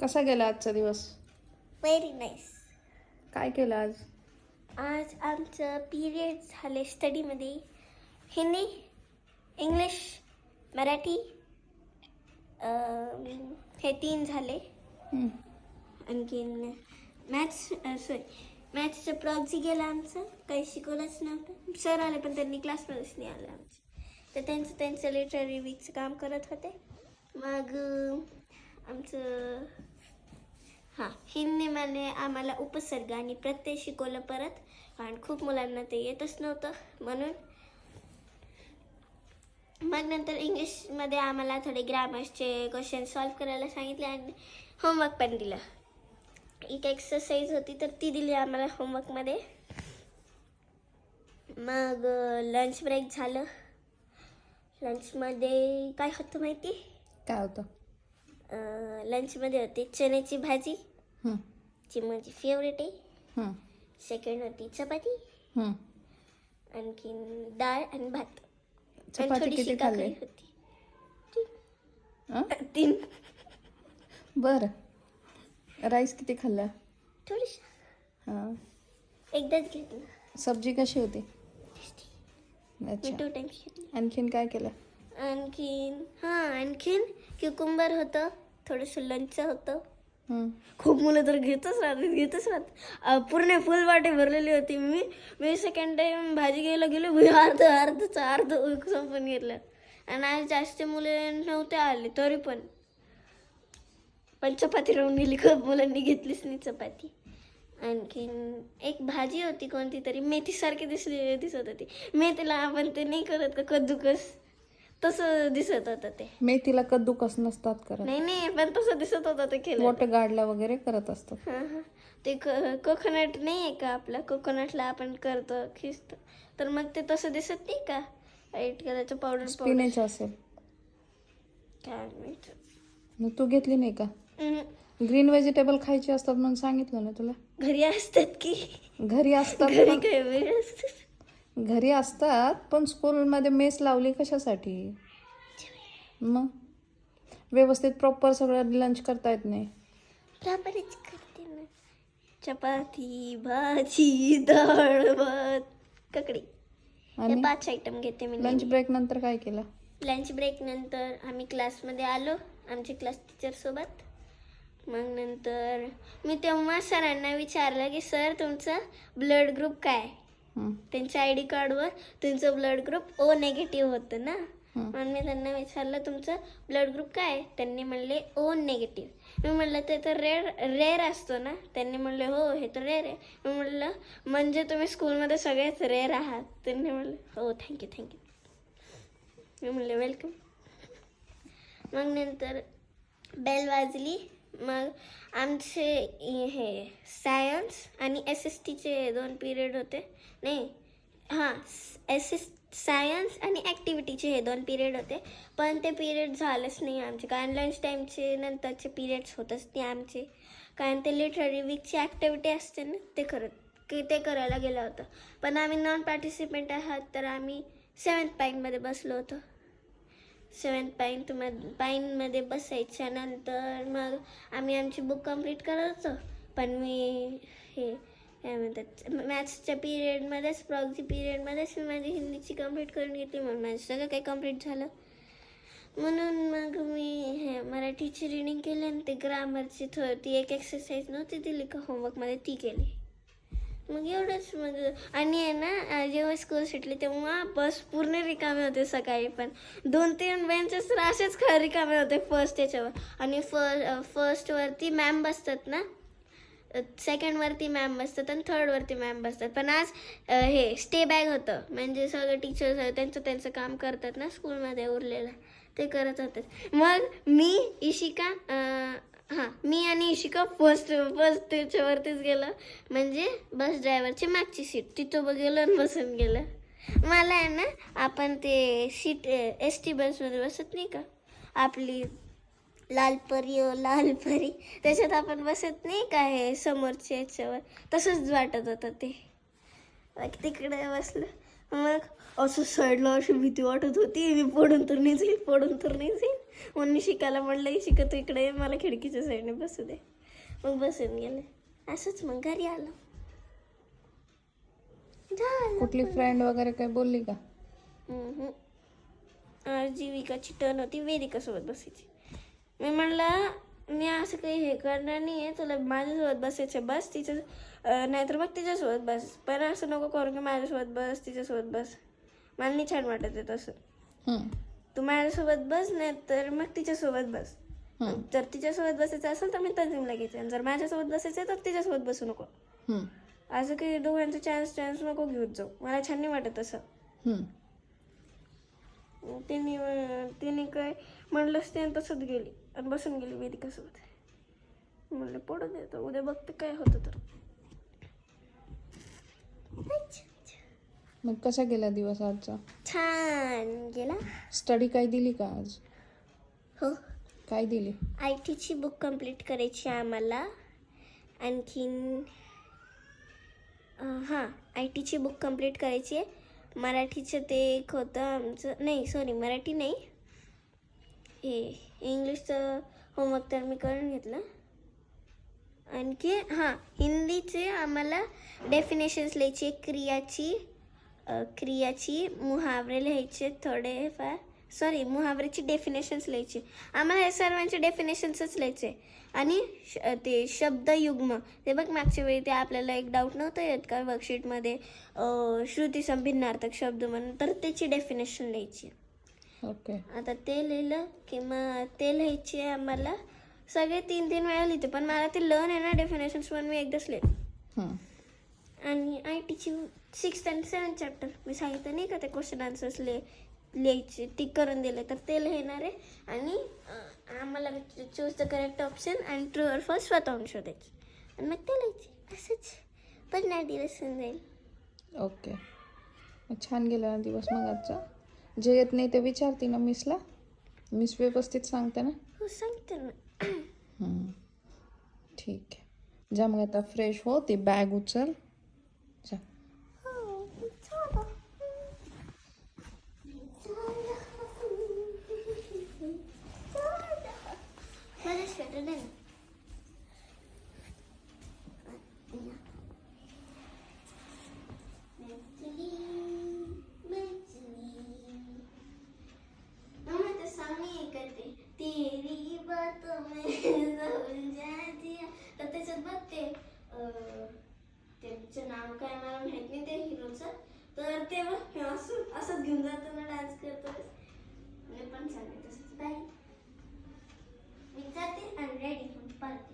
कसा गेला आजचा दिवस? व्हेरी नाईस काय केलं आज? आज आमचं पिरियड झाले स्टडीमध्ये हिंदी इंग्लिश मराठी अं, हे तीन झाले. हं. आणखीन मॅथ्स सॉरी मॅथ्सचं प्रॉक्झी गेलं आमचं काही शिकवलंच नव्हतं. सर आले पण त्यांनी क्लासमध्येच नाही आलं आमचं. तर त्यांचं त्यांचं लिटररी वीकचं काम करत होते. मग अं, आमचं हां हिंदीमध्ये आम्हाला उपसर्ग आणि प्रत्यय शिकवलं परत. कारण खूप मुलांना ते येतच नव्हतं म्हणून. मग नंतर इंग्लिशमध्ये आम्हाला थोडे ग्रामर्सचे क्वेश्चन सॉल्व करायला सांगितले आणि होमवर्क पण दिलं. एक एक्सरसाइज होती तर ती दिली आम्हाला होमवर्कमध्ये मग लंच ब्रेक झालं. लंचमध्ये काय होतं माहिती? काय होतं? लंचमध्ये होती. चण्याची भाजी. हं. जी माझी फेवरेट आहे. हं. सेकंड होती चपाती. हं. आणखीन डाळ आणि भात. आणि चपाती थोडीशी किती खाल्ली? काकडी होती. हं? तीन. बरं. राईस किती खाल्ला? थोडीशी. हां. एकदाच घेतलं. सब्जी कशी होती? मी अच्छा. टू टाइम्स घेतली. आणखीन काय केलं? आणखीन हां आणखीन क्युकुंबर होतं. थोडंसं लंच होतं. खूप मुलं तर घेतच राहतात घेतच राहतात पूर्ण फुल वाटे भरलेली होती. मी मी सेकंड टाइम भाजी घ्यायला गेलो मी अर्ध अर्धचं अर्ध संपून घेतलं. आणि आज जास्त मुले नव्हते आले तरी पण. पण चपाती राहून गेली खूप मुलांनी घेतलीच नाही चपाती. आणखीन एक भाजी होती कोणती तरी मेथीसारखी दिसली दिसत होती. मेथीला आपण ते नाही करत का कद्दूकस? तसं दिसत होतं ते. मेथीला कद्दूकस नसतात करत. नाही नाही पण तसं दिसत होतं ते केलं मोठं गाडला वगैरे करत असतात. हां हां. ते कोकोनट नाही आहे का आपलं? कोकोनटला आपण करतो खिसतो. तर मग ते तसं दिसत नाही का? व्हाईट कलरचं पावडर पावडर स्पिनेच असेल. काय माहीत. मग तू घेतली नाही का? हम्म. ग्रीन व्हेजिटेबल खायचे असतात म्हणून सांगितलं ना तुला? घरी असतात की. घरी असतात घरी पण- काय वेगळं असतं? घरी असतात पण स्कूलमध्ये मेस लावली कशासाठी? मग? व्यवस्थित प्रॉपर सगळं लंच करता येत नाही. प्रॉपरच करते ना. चपाती भाजी डाळ भात ककडी. हे आणि? पाच आयटम घेते मी लंच ब्रेक नंतर काय केलं? लंच ब्रेक नंतर आम्ही क्लासमध्ये आलो आमच्या क्लास टीचरसोबत मग नंतर मी तेव्हा सरांना विचारलं की सर तुमचा ब्लड ग्रुप काय? हं. त्यांच्या आय डी कार्डवर तुमचं ब्लड ग्रुप ओ नेगेटिव्ह होतं ना. म्हणून मग मी त्यांना विचारलं तुमचं ब्लड ग्रुप काय त्यांनी म्हणले ओ नेगेटिव्ह मी म्हणलं ते तर रेअर रेअर असतो ना? त्यांनी म्हणले हो हे तर रेअर आहे. मी म्हणलं म्हणजे तुम्ही स्कूलमध्ये सगळेच रेअर आहात? त्यांनी म्हणले हो थँक्यू थँक्यू मी म्हणले वेलकम मग नंतर बेल वाजली. मग आमचे हे सायन्स आणि एस एस टीचे दोन पिरियड होते. नाही हां एस एस सायन्स आणि ॲक्टिव्हिटीचे हे दोन पिरियड होते. पण ते पिरियड झालेच नाही आमचे. कारण लंच टाईमचे नंतरचे पिरियड्स होतच नाही आमचे. कारण ते लिटररी वीकची ॲक्टिव्हिटी असते ना ते करत की ते करायला गेलं होतं. पण आम्ही नॉन पार्टिसिपेंट आहात तर आम्ही सेवन्थ पाईनमध्ये बसलो होतो. सेवन्थ पाईन तुम्हाला पाईनमध्ये बसायच्या नंतर मग आम्ही आमची बुक कंप्लीट करत होतो. पण मी काय म्हणतात मॅथ्सच्या पिरियडमध्येच प्रॉक्झी पिरियडमध्येच मी माझी हिंदीची कंप्लीट करून घेतली म्हणून माझं सगळं काही कंप्लीट झालं. म्हणून मग मी हे मराठीची रिडिंग केली आणि ते ग्रामरची थो ती एक एक्सरसाइज नव्हती दिली का होमवर्कमध्ये ती केली. मग एवढंच मग आणि आहे ना जेव्हा स्कूल सुटली तेव्हा बस पूर्ण रिकामे होते सकाळी पण दोन तीन बेंचेस तर असेच रिकामे होते फर्स्ट याच्यावर. आणि फर्स्ट फर्स्टवरती मॅम बसतात ना सेकंडवरती मॅम बसतात आणि थर्डवरती मॅम बसतात. पण आज हे स्टे बॅग होतं. म्हणजे सगळे टीचर्स त्यांचं त्यांचं काम करतात ना स्कूलमध्ये उरलेलं. ते करत होते. मग मी इशिका हां मी आणि इशिका फर्स्ट फर्स्ट त्याच्यावरतीच गेलो. म्हणजे बस ड्रायव्हरची मागची सीट तिथं बघेल आणि बसून गेलं. मला आहे ना आपण ते सीट एस टी बसमध्ये बसत नाही का? आपली लाल परी ओ लाल परी त्याच्यात आपण बसत नाही का हे समोरच्या याच्यावर? तसंच वाटत होतं ते. तिकडे बसलं. मग असं साईडला अशी भीती वाटत होती. मी पडून तर नाही जाईल पडून तर नाही जाईल. म्हणून शिकायला म्हणलं की शिकतो इकडे मला खिडकीच्या साईडने बसू दे. मग बसून गेले. असंच मग घरी आलो. कुठली फ्रेंड वगैरे काही बोलली का? जीविकाची टर्न होती. वेदिकासोबत बसायची. मी म्हणलं मी असं काही हे करणार नाही आहे तुला माझ्यासोबत बसायचं बस तिच्या नाहीतर मग तिच्यासोबत बस. पण असं नको करू की माझ्यासोबत बस तिच्यासोबत बस. मला नाही छान वाटत आहे तसं. तू माझ्यासोबत बस नाही तर मग तिच्यासोबत बस. जर तिच्यासोबत बसायचं असेल तर मी तंजीमला घेते. आणि जर माझ्यासोबत बसायचं तर तिच्यासोबत बसू नको. असं काही दोघांचा चान्स चान्स नको घेऊन जाऊ. मला छान नाही वाटत असं. तिने तिने काय म्हणलंच ते तसंच गेली. आणि बसून गेली वेदिकासोबत. म्हणलं पडू दे आता उद्या बघते काय होतं तर. मग कसा गेला दिवस आजचा? छान गेला. स्टडी काय दिली का आज? हो. काय दिली? आय टीची बुक कंप्लीट करायची आहे आम्हाला. आणखीन अं, हां आय टीची बुक कंप्लीट करायची आहे. मराठीचं ते एक होतं आमचं नाही सॉरी मराठी नाही. हे इंग्लिशचं होमवर्क तर मी करून घेतलं. आणखी हां हिंदीचे आम्हाला डेफिनेशन्स लिहायचे क्रियाची क्रियाची मुहावरे लिहायचे थोडेफार सॉरी मुहावऱ्याची डेफिनेशन्स लिहायचे. आम्हाला हे सर्वांचे डेफिनेशन्सच लिहायचे. आणि श ते शब्दयुग्म ते बघ मागच्या वेळी ते आपल्याला एक डाऊट नव्हतं येत का वर्कशीटमध्ये श्रुती संभिन्नार्थक शब्द म्हणून तर त्याची डेफिनेशन लिहायची. ओके. आता ते लिहिलं की मग ते लिहायचे आम्हाला सगळे तीन तीन वेळा लिहिते पण मला ते लर्न आहे ना डेफिनेशन्स पण मी एकदाच लिहिले. आणि आय टीची सिक्स्थ अँड सेवन चॅप्टर मी सांगितलं नाही का ते क्वेश्चन आन्सर्स लिह लिहायचे ती करून दिले तर ते लिहिणार आहे. आणि आम्हाला चूज द करेक्ट ऑप्शन आणि ट्रू और फॉल्स स्वतःहून शोधायचे. आणि मग ते लिहायचे. असंच. पण नाही दिवस जाईल. ओके. छान गेला दिवस मग आजचा जे येत नाही ते विचारते ना मिसला. मिस व्यवस्थित सांगते ना. हो सांगते ना. ठीक आहे. जा मग आता फ्रेश हो ती बॅग उचल जा हो झालं माझं स्वेटर दे ना मैथिली मैथिली मम्मा ते सामी करते तेरी बात में समझा दिया तर त्याच्यात बघ ते अं, त्याचं नाव काय मला माहीत नाही ते हिरोचं. तर ते बघ असं असंच घेऊन जातो ना डान्स करतो मी पण सांगते तसंच बाय मी जाते आणि रेडी होऊन पाहते